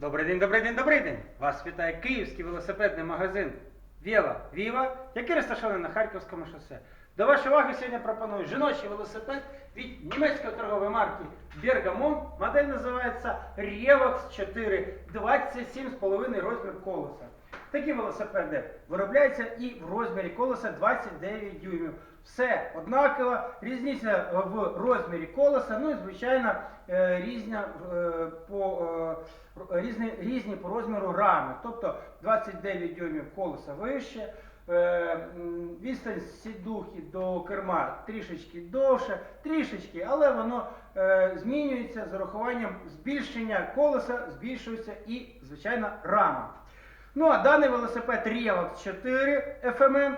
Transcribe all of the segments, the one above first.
Добрий день, добрий день, добрий день! Вас вітає київський велосипедний магазин Віла Віва, який розташований на Харківському шосе. До вашої уваги сьогодні пропоную жіночий велосипед від німецької торгової марки Bergamon. Модель називається Revox 4, 27,5 розмір колеса. Такі велосипеди виробляються і в розмірі колеса 29 дюймів. Все однаково, різниця в розмірі колеса, ну і звичайно е, різня, е, по, е, різні, різні по розміру рами. Тобто 29 дюймів колеса вище, відстань сідухи до керма трішечки довше, трішечки, але воно змінюється з урахуванням збільшення колеса, збільшується і, звичайно, рама. Ну а даний велосипед Revox 4 FMM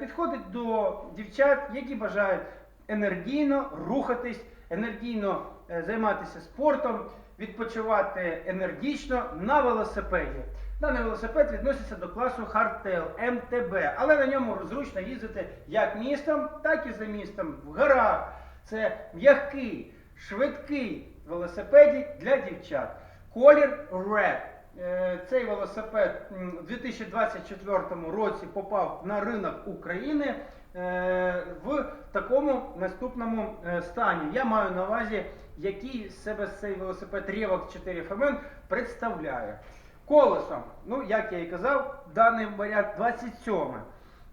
підходить до дівчат, які бажають енергійно рухатись, енергійно е, займатися спортом, відпочивати енергічно на велосипеді. Даний велосипед відноситься до класу Hardtail MTB, але на ньому зручно їздити як містом, так і за містом, в горах. Це м'який, швидкий велосипедик для дівчат. Колір Red. Е, Цей велосипед у 2024 році попав на ринок України е, в такому наступному е, стані. Я маю на увазі, який себе цей велосипед Рівок 4 ФМН представляє. Колесом, ну як я і казав, даний варіант 27.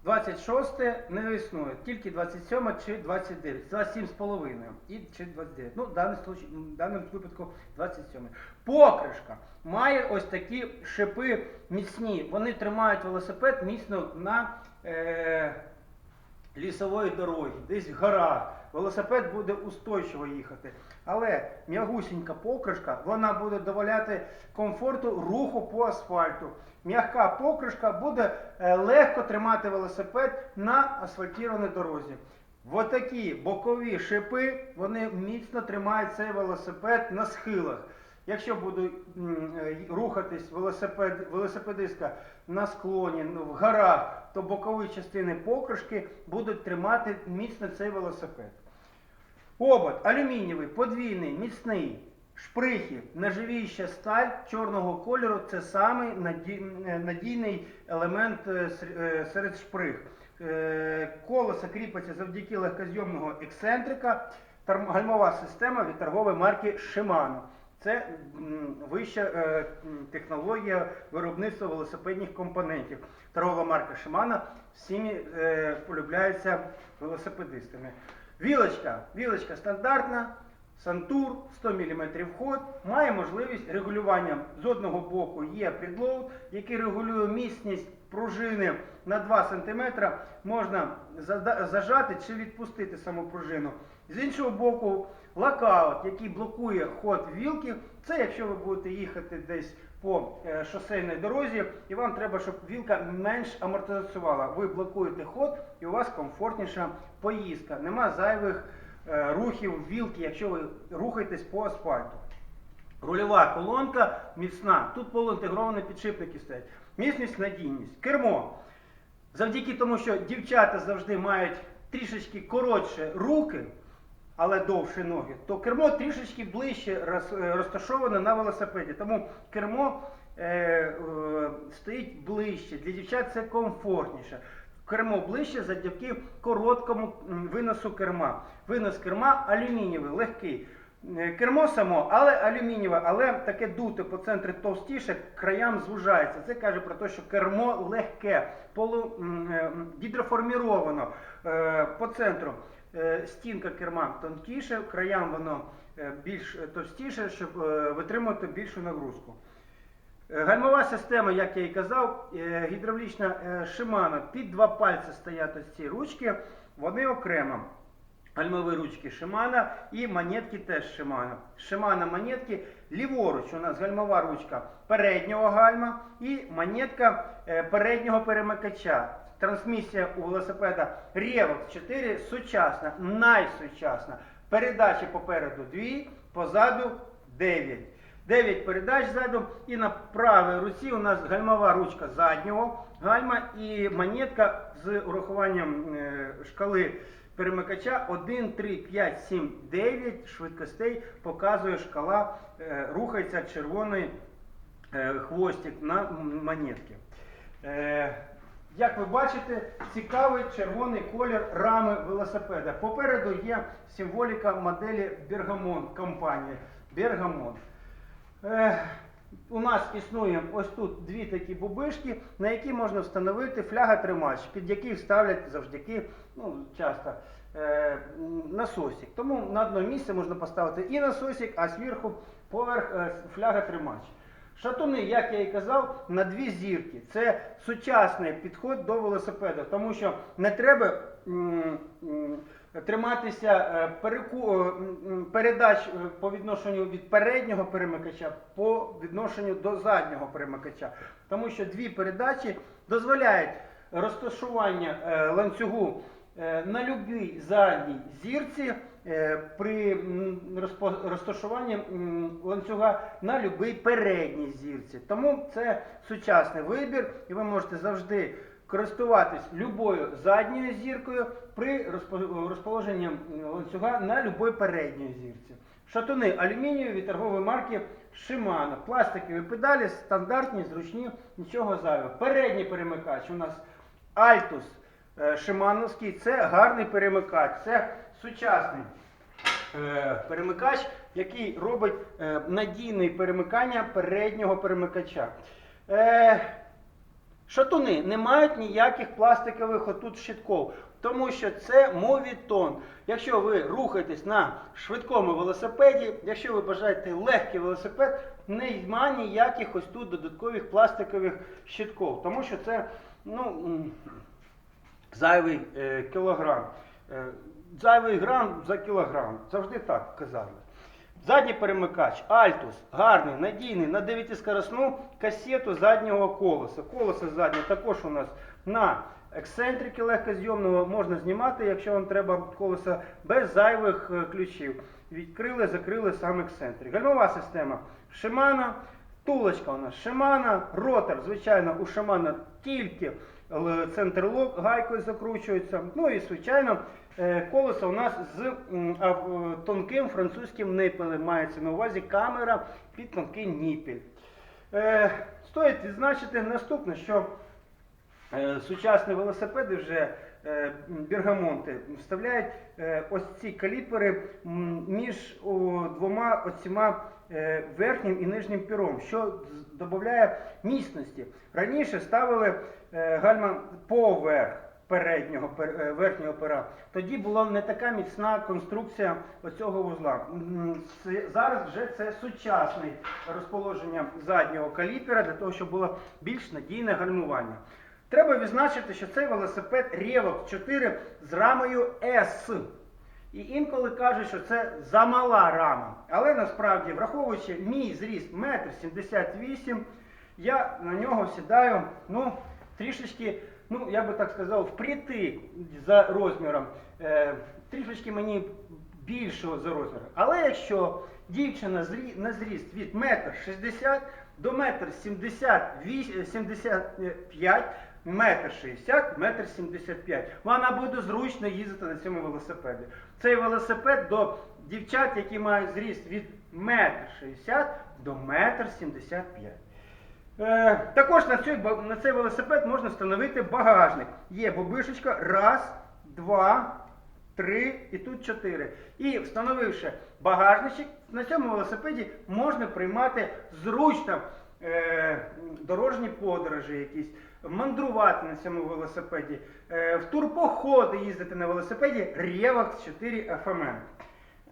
26 не існує, тільки 27 чи 29, 27,5 і чи 29. Ну, в даному, случаї, в даному випадку 27. Покришка має ось такі шипи міцні. Вони тримають велосипед міцно на е, лісової дороги, десь в горах. Велосипед буде устойчиво їхати. Але м'ягусінька покришка, вона буде дозволяти комфорту руху по асфальту. М'яка покришка буде е, легко тримати велосипед на асфальтованій дорозі. Ось такі бокові шипи, вони міцно тримають цей велосипед на схилах. Якщо буде е, рухатись велосипед, велосипедистка на склоні, ну, в горах, то бокові частини покришки будуть тримати міцно цей велосипед. Обод алюмінієвий, подвійний, міцний. Шприхи, нержавіюча сталь чорного кольору це самий е, надійний елемент е, сер- серед шприх. Колесо кріпиться завдяки легкозйомного ексцентрика. Гальмова система від торгової марки Shimano. Це вища е, технологія виробництва велосипедних компонентів. Торгова марка Shimano всіми е, полюбляється велосипедистами. Вілочка, вілочка стандартна, Сантур 100 мм ход, має можливість регулювання. З одного боку є предлоуд, який регулює міцність пружини на 2 см. Можна зажати чи відпустити саму пружину. З іншого боку, локаут, який блокує ход вілки. Це якщо ви будете їхати десь по е, шосейній дорозі, і вам треба, щоб вілка менш амортизувала. Ви блокуєте ход і у вас комфортніша поїздка. Нема зайвих е, рухів вілки, якщо ви рухаєтесь по асфальту. Рульова колонка міцна. Тут полуінтегровані підшипники стоять. Міцність, надійність. Кермо. Завдяки тому, що дівчата завжди мають трішечки коротше руки, але довше ноги, то кермо трішечки ближче е, розташоване на велосипеді. Тому кермо е, е, стоїть ближче. Для дівчат це комфортніше. Кермо ближче завдяки короткому виносу керма. Винос керма алюмінієвий, легкий. Е, Кермо само, але алюмінієве, але таке дуте по центрі товстіше, краям звужається. Це каже про те, що кермо легке, е, гідроформіровано е, по центру. Стінка керма тонкіше, краям воно більш товстіше, щоб витримувати більшу нагрузку. Гальмова система, як я і казав, гідравлічна Shimano. Під два пальці стоять ось ці ручки, вони окремо. Гальмові ручки Shimano і монетки теж Shimano. Shimano монетки ліворуч у нас гальмова ручка переднього гальма і монетка е, переднього перемикача. Трансмісія у велосипеда Revox 4 сучасна, найсучасна. Передачі попереду 2, позаду 9. 9 передач ззаду і на правій руці у нас гальмова ручка заднього гальма і монетка з урахуванням е, шкали перемикача 1, 3, 5, 7, 9 швидкостей показує шкала, е, рухається від червоної е, хвостик на монетки. Е, Як ви бачите, цікавий червоний колір рами велосипеда. Попереду є символіка моделі Бергамон компанії Бергамон. У нас існує ось тут дві такі бубишки, на які можна встановити фляга-тримач, під який ставлять завжди ну, часто е, насосик. Тому на одне місце можна поставити і насосик, а зверху поверх е, фляга-тримач. Шатуни, як я і казав, на дві зірки. Це сучасний підход до велосипеда, тому що не треба м, м, триматися е, переку, е, передач е, по відношенню від переднього перемикача по відношенню до заднього перемикача. Тому що дві передачі дозволяють розташування ланцюгу на будь-якій задній зірці при розташуванні ланцюга на будь-якій передній зірці. Тому це сучасний вибір, і ви можете завжди користуватись любою задньою зіркою при розположенні ланцюга на будь-якій передній зірці. Шатуни алюмінієві торгової марки Shimano. Пластикові педалі, стандартні, зручні, нічого зайвого. Передній перемикач у нас Altus е, Шимановський. Це гарний перемикач, це сучасний е, перемикач, який робить е, надійне перемикання переднього перемикача. Шатуни не мають ніяких пластикових отут щитков, тому що це мовітон. Якщо ви рухаєтесь на швидкому велосипеді, якщо ви бажаєте легкий велосипед, нема ніяких ось тут додаткових пластикових щитков, тому що це ну, зайвий е, кілограм. Е, зайвий грам за кілограм. Завжди так казали. Задній перемикач Altus, гарний, надійний, на 9-скоросну касету заднього колеса. Колесо заднє також у нас на ексцентрики легкозйомного можна знімати, якщо вам треба колесо без зайвих е, ключів. Відкрили, закрили сам ексцентрик. Гальмова система Shimano, тулочка у нас Shimano, ротор, звичайно, у Shimano тільки л- центр лок гайкою закручується. Ну і звичайно, е, колесо у нас з в- тонким французьким нипелем. Мається на увазі камера під тонкий ніпіль. Е, Стоїть відзначити наступне, що Е, Сучасні велосипеди вже е, бергамонти вставляють е, ось ці каліпери між двома оціма е, верхнім і нижнім піром, що додає міцності. Раніше ставили е, гальма поверх переднього е, верхнього пера. Тоді була не така міцна конструкція оцього вузла. Зараз вже це сучасне розположення заднього каліпера для того, щоб було більш надійне гальмування. Треба відзначити, що цей велосипед Revox 4 з рамою S. І інколи кажуть, що це замала рама. Але насправді, враховуючи мій зріст 1,78 м, я на нього сідаю ну, трішечки, ну, я би так сказав, впритик за розміром. Е, трішечки мені більшого за розміром. Але якщо дівчина зрі- на зріст від 1,60 м до 1,75 м, метр 60, метр 75. Вона буде зручно їздити на цьому велосипеді. Цей велосипед до дівчат, які мають зріст від метр 60 до метр 75. Е, також на цей, на цей велосипед можна встановити багажник. Є бобишечка, раз, два, три і тут чотири. І встановивши багажничок, на цьому велосипеді можна приймати зручно е, дорожні подорожі якісь, мандрувати на цьому велосипеді, е, в турпоходи їздити на велосипеді Revox 4 FMN.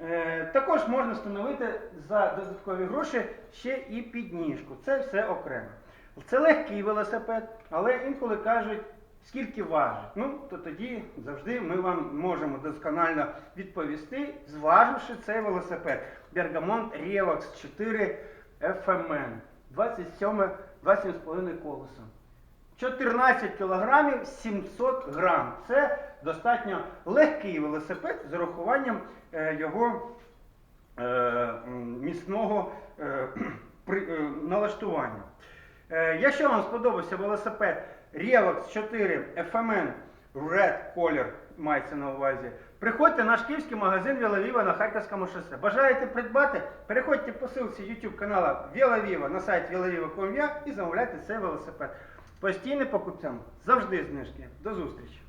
Е, Також можна встановити за додаткові гроші ще і підніжку. Це все окремо. Це легкий велосипед, але інколи кажуть, скільки важить. Ну, то тоді завжди ми вам можемо досконально відповісти, зваживши цей велосипед. Bergamont Revox 4 FMN. 27 27,5 колеса. 14 кілограмів 700 грам. Це достатньо легкий велосипед з урахуванням е, його е, міцного е, налаштування. Якщо вам сподобався велосипед Revox 4 FMN Red Color, мається на увазі, Приходьте в наш київський магазин Віла на Харківському шосе. Бажаєте придбати? Переходьте по ссылці YouTube канала Вілавіва на сайт vilaviva.com.ua і замовляйте цей велосипед. Постійним покупцям завжди знижки. До зустрічі!